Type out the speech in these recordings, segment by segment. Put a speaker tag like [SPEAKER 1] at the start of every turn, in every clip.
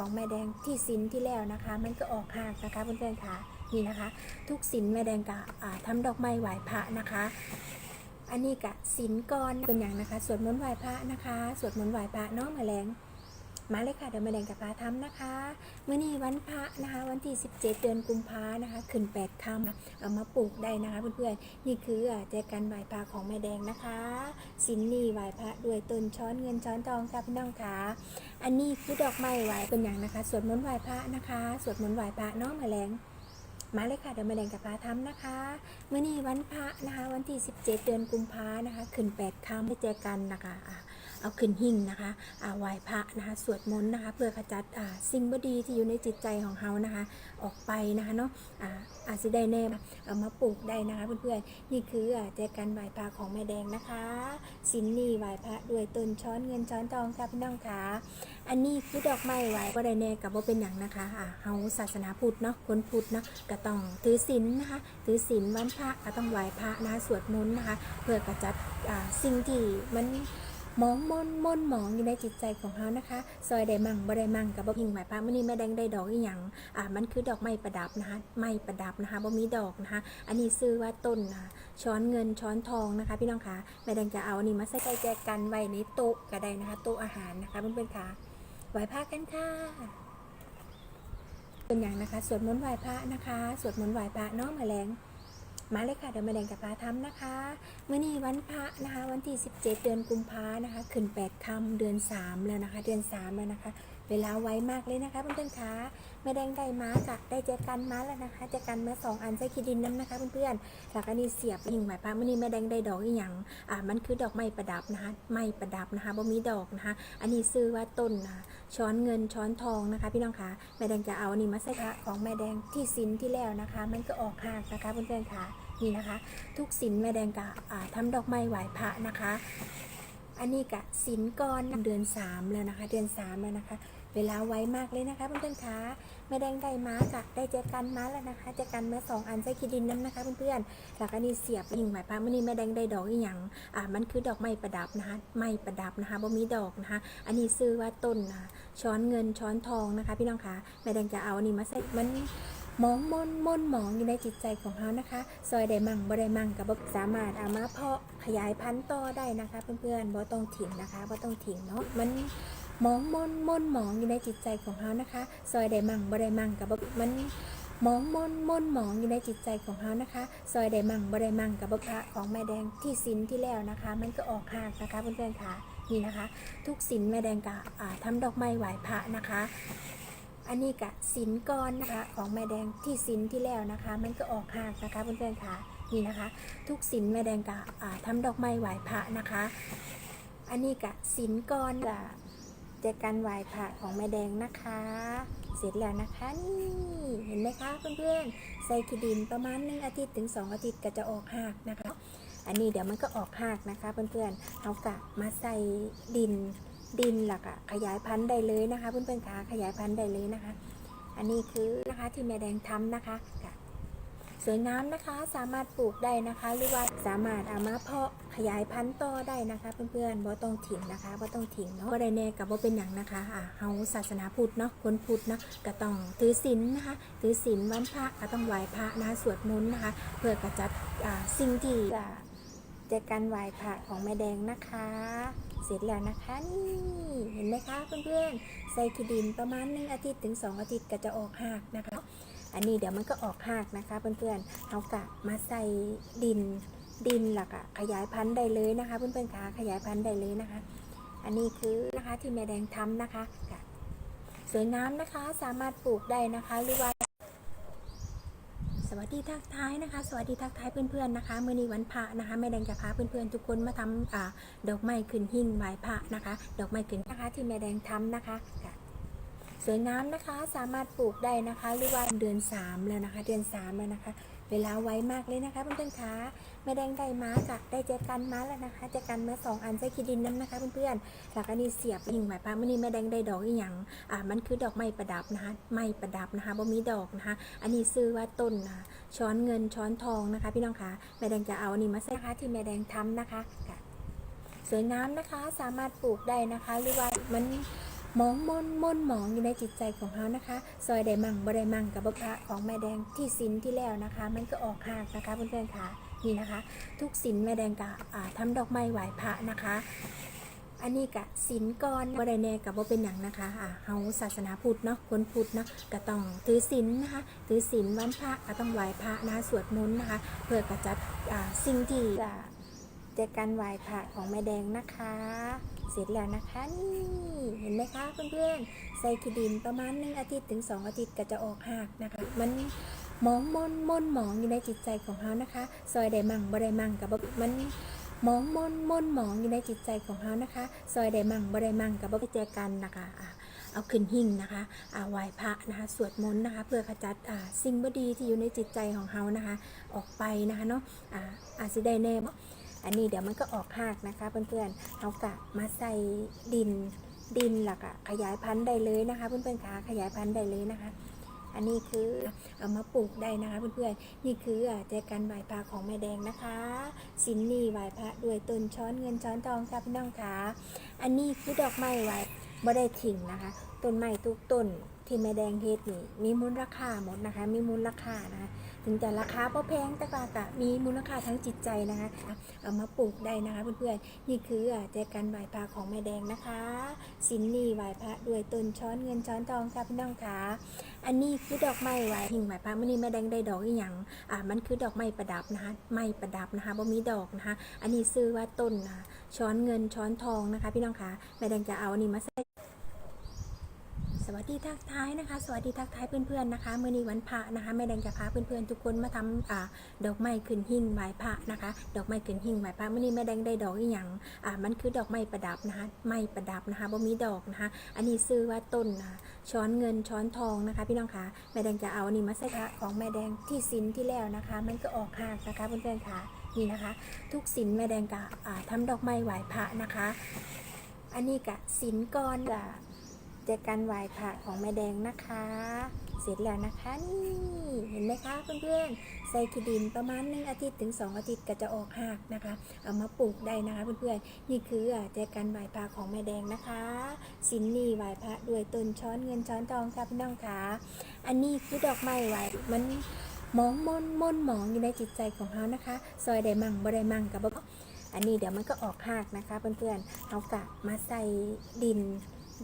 [SPEAKER 1] ของแม่แดงที่สินที่แล้วนะคะ มันก็ออกหากนะคะเพื่อนๆค่ะนี่นะคะ ทุกสินแม่แดงกะอ่าทำดอกไม้ไหว้พระนะคะ อันนี้กะสินก้อนเป็นอย่างนะคะสวดมนต์ไหว้พระนะคะสวดมนต์ไหว้พระเนาะแมลง มาเลยค่ะเดี๋ยวแมลงกับพาทำนะคะเมื่อนี้วันพระนะคะ วันที่ 17 เดือนกุมภานะคะ ขึ้น8ค่ำเอามาปลูกได้นะคะ เพื่อนๆนี่คือแจกันไหว้พระของแม่แดงนะคะสินนี่ไหว้พระด้วยต้นช้อนเงินช้อนทองค่ะพี่น้องค่ะอันนี้คือดอกไม้ไหว้เป็นอย่างนะคะสวดมนต์ไหว้พระนะคะสวดมนต์ไหว้พระเนาะแมลงมาเลยค่ะเดี๋ยวแมลงกับพาทำนะคะเมื่อนี้วันพระนะคะ วันที่ 17 เดือนกุมภานะคะ ขึ้น8ค่ำได้เจอกันนะคะ เอาขึ้นหิ่งนะคะอาไหว้พระนะคะสวดมนต์นะคะ เพื่อขจัดสิ่งบดีที่อยู่ในจิตใจของเขานะคะ ออกไปนะคะเนาะอาจจะได้แน่เอามาปลูกได้นะคะเพื่อนๆนี่คืออ่าเจอกันไหว้พระของแม่แดงนะคะสินนี่ไหว้พระด้วยต้นช้อนเงินช้อนทองค่ะพี่น้องค่ะอันนี้คือดอกไม้ไหว้ก็ได้แน่กับว่าเป็นอย่างนะคะเฮาศาสนาพุทธเนาะคนพุทธเนาะก็ต้องถือศีลนะคะถือศีลวันพระก็ต้องไหว้พระนะคะสวดมนต์นะคะ เพื่อกระจัดสิ่งที่มัน มองมนมนหมองอยู่ในจิตใจของเขานะคะ ซอยได้มั่งบ่ได้มั่งกับบ่พิงไหวพระมื้อนี้แม่แดงได้ดอกอีหยังอ่ามันคือดอกไม้ประดับนะคะไม้ประดับนะคะบ่มีดอกนะคะ อันนี้ซื้อว่าต้นนะช้อนเงินช้อนทองนะคะ พี่น้องคะแม่แดงจะเอาอันนี้มาใส่แจกันไว้ในโต๊ะก็ได้นะคะโต๊ะอาหารนะคะเพื่อนๆค่ะไหวพระกันค่ะเป็นอย่างนะคะสวดมนต์ไหวพระนะคะสวดมนต์ไหวพระเนาะแมลง มาเลยค่ะเดี๋ยวแมลงกับพาทำนะคะเมื่อนี้วันพระนะคะ วันที่ 17 เดือนกุมภานะคะ ขึ้น8ค่ำเดือน 3 แล้วนะคะ เดือน 3 แล้วนะคะ เวลาไวมากเลยนะคะเพื่อนๆคะแม่แดงได้ม้ากับได้เจอกันม้าแล้วนะคะเจอกันมาสองอันใส่ขีดินน้ำนะคะเพื่อนๆแล้วก็นี่เสียบหิ่งไหวพระมื่อนี้แม่แดงได้ดอกอีหยังอ่ามันคือดอกไม้ประดับนะคะไม้ประดับนะคะบ่มีดอกนะคะ อันนี้ซื้อว่าต้นนะช้อนเงินช้อนทองนะคะ พี่น้องคะแม่แดงจะเอาอันนี้มาใส่พระของแม่แดงที่สินที่แล้วนะคะ มันก็ออกหากนะคะเพื่อนๆค่ะนี่นะคะ ทุกสินแม่แดงกะอ่าทำดอกไม้ไหว้พระนะคะ อันนี้กะสินก่อนเดือน3แล้วนะคะ เดือน3แล้วนะคะ เวลาไวมากเลยนะคะเพื่อนๆคะแม่แดงได้ม้ากะได้เจอกันม้าแล้วนะคะเจอกันมาสองอันใส่ขีดินน้ำนะคะเพื่อนๆแล้วก็นี่เสียบหิ่งไหวพระมื่อนี้แม่แดงได้ดอกอีหยังอ่ามันคือดอกไม้ประดับนะคะไม้ประดับนะคะบ่มีดอกนะคะ อันนี้ซื้อว่าต้นนะช้อนเงินช้อนทองนะคะ พี่น้องคะแม่แดงจะเอาอันนี้มาใส่มันมองมนมนหมองอยู่ในจิตใจของเขานะคะ ซอยได้มั่งบ่ได้มั่งกับสามารถเอามาเพาะขยายพันธุ์ต่อได้นะคะ เพื่อนๆบ่ต้องถิ่งนะคะบ่ต้องถิ่งเนาะมัน มองมนมนมองอยู่ในจิตใจของเขานะคะ ซอยได้มั่งบ่ได้มั่งกับมันมองมนมนมองอยู่ในจิตใจของเขานะคะ ซอยได้มั่งบ่ได้มั่งกับพระของแม่แดงที่สินที่แล้วนะคะ มันก็ออกหากนะคะเพื่อนๆค่ะนี่นะคะ ทุกสินแม่แดงกะอ่าทำดอกไม้ไหว้พระนะคะ อันนี้กะสินก้อนนะคะ ของแม่แดงที่สินที่แล้วนะคะ มันก็ออกหากนะคะเพื่อนๆค่ะนี่นะคะ ทุกสินแม่แดงกะอ่าทำดอกไม้ไหว้พระนะคะ อันนี้กะสินก้อนกะ เจอกันไหว้พระของแม่แดงนะคะ เสร็จแล้วนะคะนี่เห็นไหมคะเพื่อนๆใส่ขีดินประมาณหนึ่งอาทิตย์ถึงสองอาทิตย์ก็จะออกหากนะคะ อันนี้เดี๋ยวมันก็ออกหากนะคะ เพื่อนๆเอากะมาใส่ดินดินหลักอะขยายพันธุ์ได้เลยนะคะ เพื่อนๆคะขยายพันธุ์ได้เลยนะคะ อันนี้คือนะคะที่แม่แดงทำนะคะ สวยงามนะคะสามารถปลูกได้นะคะ หรือว่าสามารถเอามาเพาะขยายพันธุ์ต่อได้นะคะ เพื่อนๆบ่ต้องถิ่งนะคะบ่ต้องถิ่งเนาะบ่ได้แน่กับว่าเป็นอย่างนะคะอ่าเฮาศาสนาพุทธเนาะคนพุทธเนาะก็ต้องถือศีลนะคะถือศีลวันพระก็ต้องไหว้พระนะคะสวดมนต์นะคะ เพื่อกระจัดอ่าสิ่งที่อ่าเจอกันไหว้พระของแม่แดงนะคะ เสร็จแล้วนะคะนี่เห็นไหมคะเพื่อนๆใส่ขีดินประมาณหนึ่งอาทิตย์ถึงสองอาทิตย์ก็จะออกหากนะคะ อันนี้เดี๋ยวมันก็ออกหากนะคะ เพื่อนๆเอากะมาใส่ดินดินหลักอะขยายพันธุ์ได้เลยนะคะ เพื่อนๆคะขยายพันธุ์ได้เลยนะคะ อันนี้คือนะคะที่แม่แดงทำนะคะกะสวยงามนะคะสามารถปลูกได้นะคะหรือว่าสวัสดีทักทายนะคะ สวัสดีทักทายเพื่อนๆนะคะเมื่อนี้วันพระนะคะแม่แดงจะพาเพื่อนๆทุกคนมาทำอ่าดอกไม้ขึ้นหิ้งไหว้พระนะคะ ดอกไม้ขึ้นนะคะที่แม่แดงทำนะคะค่ะ สวยงามนะคะสามารถปลูกได้นะคะหรือว่าเดือน 3 แล้วนะคะ เดือน3แล้วนะคะ เวลาไวมากเลยนะคะเพื่อนๆคะแม่แดงได้ม้ากับได้เจอกันม้าแล้วนะคะเจอกันมาสองอันใส่ขีดินน้ำนะคะเพื่อนๆแล้วก็นี่เสียบหิ่งไหว้พระมื่อนี้แม่แดงได้ดอกอีหยังอ่ามันคือดอกไม้ประดับนะคะไม้ประดับนะคะบ่มีดอกนะคะ อันนี้ซื้อว่าต้นนะคะช้อนเงินช้อนทองนะคะ พี่น้องคะแม่แดงจะเอาอันนี้มาใส่นะคะที่แม่แดงทำนะคะค่ะสวยงามนะคะสามารถปลูกได้นะคะ หรือว่ามัน มองมนมนหมองอยู่ในจิตใจของเขานะคะ ซอยได้มั่งบ่ได้มั่งกับพระของแม่แดงที่สินที่แล้วนะคะ มันก็ออกหากนะคะเพื่อนๆค่ะนี่นะคะ ทุกสินแม่แดงกะอ่าดอกไม้ไหว้พระนะคะ อันนี้กะสินก่อนบ่ได้แน่กับว่าเป็นอย่างนะคะอ่าเฮาศาสนาพุทธเนาะคนพุทธเนาะก็ต้องถือศีลนะคะถือศีลวันพระก็ต้องไหว้พระนะคะสวดมนต์นะคะ เพื่อกระจัดสิ่งที่จะเจอการไหว้พระของแม่แดงนะคะ เสร็จแล้วนะคะนี่เห็นไหมคะเพื่อนๆใส่ขีดินประมาณหนึ่งอาทิตย์ถึงสองอาทิตย์ก็จะออกหากนะคะ มันมองมนมนมองอยู่ในจิตใจของเขานะคะ ซอยได้มั่งบ่ได้มั่งกับมันมองมนมนมองอยู่ในจิตใจของเขานะคะ ซอยได้มั่งบ่ได้มั่งกับบ่ไปเจอกันนะคะเอาขึ้นหิ่งนะคะอาไหว้พระนะคะ สวดมนต์นะคะ เพื่อขจัดสิ่งบ่ดีที่อยู่ในจิตใจของเขานะคะ ออกไปนะคะเนาะอาอาจสิได้แน่ อันนี้เดี๋ยวมันก็ออกหากนะคะ เพื่อนๆเอากะมาใส่ดินดินหลักอะขยายพันธุ์ได้เลยนะคะ เพื่อนๆขาขยายพันธุ์ได้เลยนะคะ อันนี้คือเอามาปลูกได้นะคะ เพื่อนๆนี่คืออ่าแจกันไหวพระของแม่แดงนะคะ สินนี่ไหวพระด้วยต้นช้อนเงินช้อนทองค่ะพี่น้องคะอันนี้คือดอกไม้ไหว้บ่ได้ทิ้งนะคะต้นไม้ทุกต้นที่แม่แดงเฮ็ดนี่มีมูลราคาหมดนะคะ มีมูลราคานะคะ ถึงจะราคาบ่แพงแต่ก็ก็มีมูลค่าทั้งจิตใจนะคะเอามาปลูกได้นะคะเพื่อนๆนี่คืออ่าแจกันไหวพระของแม่แดงนะคะ สินนี่ไหวพระด้วยต้นช้อนเงินช้อนทองค่ะพี่น้องคะอันนี้คือดอกไม้ไหวหิ่งไหวพระมื่อนี้แม่แดงได้ดอกอีหยังอ่ามันคือดอกไม้ประดับนะคะไม้ประดับนะคะบ่มีดอกนะคะ อันนี้ซื้อว่าต้นนะช้อนเงินช้อนทองนะคะ พี่น้องคะแม่แดงจะเอาอันนี้มาใส่ วัสดีทักทายนะคะ สวัสดีทักทายเพื่อนๆนะคะเมื่อนี้วันพระนะคะแม่แดงจะพาเพื่อนๆทุกคนมาทำอ่าดอกไม้ขึ้นหิ่งไหวพระนะคะ ดอกไม้ขึ้นหิ่งไหวพระเมื่อนี้แม่แดงได้ดอกอีหยังอ่ามันคือดอกไม้ประดับนะคะไม้ประดับนะคะบ่มีดอกนะคะ อันนี้ซื้อว่าต้นนะคะช้อนเงินช้อนทองนะคะ พี่น้องคะแม่แดงจะเอาอันนี้มาใส่พระของแม่แดงที่สินที่แล้วนะคะ มันก็ออกหากนะคะเพื่อนๆค่ะนี่นะคะ ทุกสินแม่แดงกะอ่าทำดอกไม้ไหว้พระนะคะ อันนี้กะสินก่อนกะ จอกันไหว้พระของแม่แดงนะคะ เสร็จแล้วนะคะนี่เห็นไหมคะเพื่อนๆใส่ขีดินประมาณหนึ่งอาทิตย์ถึงสองอาทิตย์ก็จะออกหากนะคะ เอามาปลูกได้นะคะเพื่อนๆนี่คือแจกันไหว้พระของแม่แดงนะคะ สินนี่ไหว้พระด้วยต้นช้อนเงินช้อนทองค่ะพี่น้องคะอันนี้คือดอกไม้ไหว้มันมองมนมนหมองอยู่ในจิตใจของเขานะคะ ซอยได้มั่งบ่ได้มั่งกับบ่อันนี้เดี๋ยวมันก็ออกหากนะคะเพื่อนๆเอากะมาใส่ดิน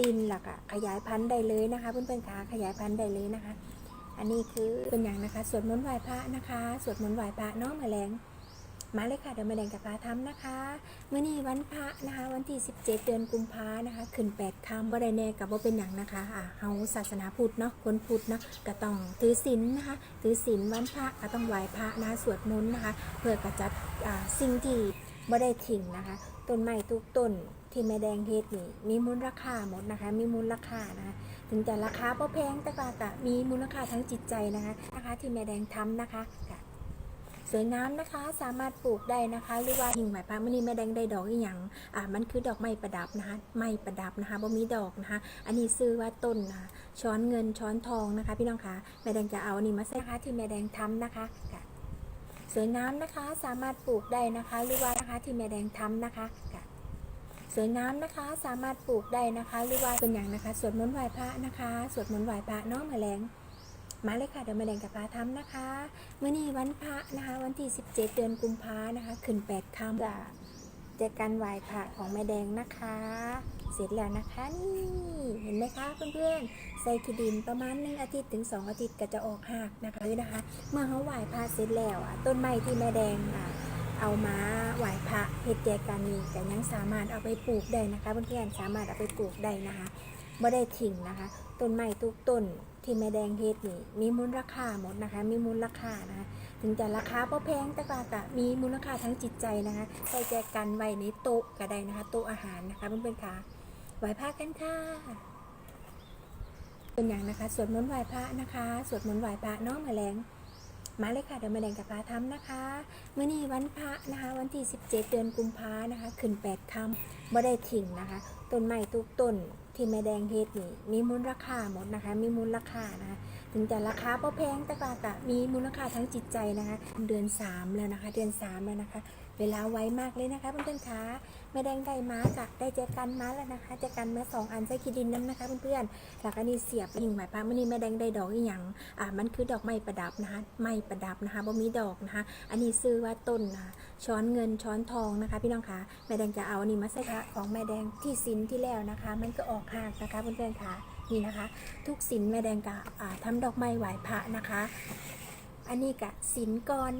[SPEAKER 1] ดินหลักอะขยายพันธุ์ได้เลยนะคะ เพื่อนๆขาขยายพันธุ์ได้เลยนะคะ อันนี้คือเป็นอย่างนะคะสวดมนต์ไหว้พระนะคะสวดมนต์ไหว้พระน้องแมลงมาเลยค่ะเดี๋ยวแมาแดงกับพาทำนะคะเมื่อนี้วันพระนะคะ วันที่ 17 เดือนกุมภานะคะ ขึ้น8ค่ำบ่ได้แน่กับว่าเป็นอย่างนะคะอ่าเฮาศาสนาพุทธเนาะคนพุทธเนาะก็ต้องถือศีลนะคะถือศีลวันพระก็ต้องไหว้พระนะะสวดมนต์นะคะ เพื่อกระจัดสิ่งที่ บ่ได้ทิ้งนะคะต้นไม้ทุกต้นที่แม่แดงเฮ็ดนี่มีมูลราคาหมดนะคะ มีมูลราคานะคะถึงจะราคาบ่แพงแต่ก็ก็มีมูลค่าทั้งจิตใจนะคะนะคะ ที่แม่แดงทำนะคะสวยงามนะคะสามารถปลูกได้นะคะหรือว่าหิ่งไหมพระมณีแม่แดงได้ดอกอีหยังอ่ามันคือดอกไม้ประดับนะคะไม้ประดับนะคะบ่มีดอกนะคะ อันนี้ซื้อว่าต้นนะคะช้อนเงินช้อนทองนะคะ พี่น้องคะแม่แดงจะเอาอันนี้มาใส่นะคะที่แม่แดงทำนะคะ สวยงามนะคะสามารถปลูกได้นะคะหรือว่านะคะที่แม่แดงทำนะคะคะสวยงามนะคะสามารถปลูกได้นะคะหรือว่าเป็นอย่างนะคะสวดมนต์ไหว้พระนะคะสวดมนต์ไหว้พระน้องแมลงมาเลยค่ะเดี๋ยวแมาแดงกับพระทำนะคะเมื่อนี้วันพระนะคะ วันที่ 17 เดือนกุมภานะคะ ขึ้น8ค่ำจะ เจอกันไหว้พระของแม่แดงนะคะ เสร็จแล้วนะคะนี่เห็นไหมคะเพื่อนๆใส่ขีดินประมาณหนึ่งอาทิตย์ถึง 2 อาทิตย์ก็จะออกหักนะคะเลยนะคะ เมื่อเขาไหวพระเสร็จแล้วอะต้นไม้ที่แม่แดงอะเอามาไหวพระเห็ดแจกันนี่แต่ยังสามารถเอาไปปลูกได้นะคะ เพื่อนๆสามารถเอาไปปลูกได้นะคะ ไม่ได้ทิ้งนะคะต้นไม้ทุกต้นที่แม่แดงเฮ็ดนี่มีมูลราคาหมดนะคะ มีมูลราคานะคะถึงจะราคาบ่แพงแต่ก็ก็มีมูลค่าทั้งจิตใจนะคะใส่แจกันไว้ในโต๊ะก็ได้นะคะ โต๊ะอาหารนะคะเพื่อนๆค่ะไหว้พระกันค่ะเป็นอย่างนะคะสวดมนต์ไหว้พระนะคะสวดมนต์ไหว้พระน้องแมลง มาเลยค่ะเดี๋ยวมาแดงกับพระทำนะคะเมื่อนี้วันพระนะคะ วันที่ 17 เดือนกุมภานะคะขึ้น8ค่ำบ่ได้ทิ้งนะคะต้นไม้ทุกต้นที่แม่แดงเฮ็ดนี่มีมูลราคาหมดนะคะ มีมูลค่านะคะถึงจะราคาเพราะแพงแต่ก็ก็มีมูลค่าทั้งจิตใจนะคะ เดือน 3 แล้วนะคะ เดือน3แล้วนะคะ เวลาไวมากเลยนะคะเพื่อนๆคะแม่แดงได้ม้ากับได้แจกันม้าแล้วนะคะแจกันมาสองอันใส่ขีดินน้ำนะคะเพื่อนๆแล้วก็นี่เสียบหิ่งไหวพระมื่อนี้แม่แดงได้ดอกอีหยังอ่ามันคือดอกไม้ประดับนะคะไม้ประดับนะคะบ่มีดอกนะคะ อันนี้ซื้อว่าต้นนะคะช้อนเงินช้อนทองนะคะ พี่น้องคะแม่แดงจะเอาอันนี้มาใส่พระของแม่แดงที่สินที่แล้วนะคะ มันก็ออกหากนะคะเพื่อนๆคะนี่นะคะ ทุกสินแม่แดงกะอ่าทำดอกไม้ไหวพระนะคะ อันนี้กะสินก่อน